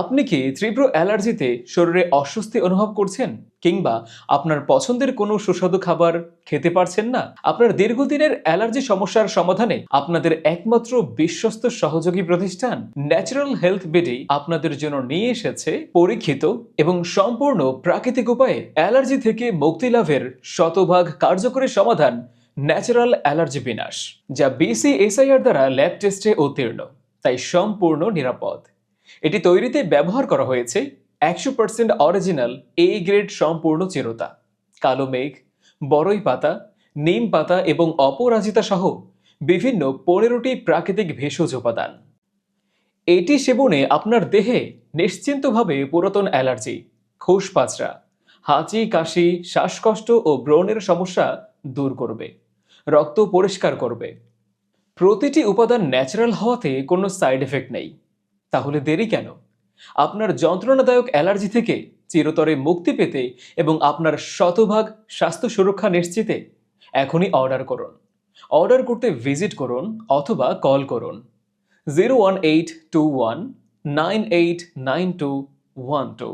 আপনি কি তীব্র অ্যালার্জিতে শরীরে অস্বস্তি অনুভব করছেন? কিংবা আপনার পছন্দের কোনো সুস্বাদু খাবার খেতে পারছেন না? আপনার দীর্ঘদিনের অ্যালার্জি সমস্যার সমাধানে আপনাদের একমাত্র বিশ্বস্ত সহযোগী প্রতিষ্ঠান ন্যাচারাল হেলথ বিডি আপনাদের জন্য নিয়ে এসেছে পরীক্ষিত এবং সম্পূর্ণ প্রাকৃতিক উপায়ে অ্যালার্জি থেকে মুক্তি লাভের শতভাগ কার্যকরী সমাধান ন্যাচারাল অ্যালার্জি বিনাশ, যা বিসিএসআইআর দ্বারা ল্যাব টেস্টে উত্তীর্ণ, তাই সম্পূর্ণ নিরাপদ। এটি তৈরিতে ব্যবহার করা হয়েছে একশো পার্সেন্ট অরিজিনাল এ গ্রেড সম্পূর্ণ চিরতা। কালো মেঘ, বড়ই পাতা, নিম পাতা এবং অপরাজিতা সহ বিভিন্ন পনেরোটি প্রাকৃতিক ভেষজ উপাদান। এটি সেবনে আপনার দেহে নিশ্চিন্তভাবে পুরাতন অ্যালার্জি খোসপাচড়া হাঁচি, কাশি, শ্বাসকষ্ট ও ব্রণের সমস্যা দূর করবে, রক্ত পরিষ্কার করবে। প্রতিটি উপাদান ন্যাচারাল হওয়াতে কোনো সাইড এফেক্ট নেই। তাহলে দেরি কেন? আপনার যন্ত্রণাদায়ক অ্যালার্জি থেকে চিরতরে মুক্তি পেতে এবং আপনার শতভাগ স্বাস্থ্য সুরক্ষা নিশ্চিতে এখনই অর্ডার করুন। অর্ডার করতে ভিজিট করুন অথবা কল করুন। Zero one eight two one, nine eight nine two one two.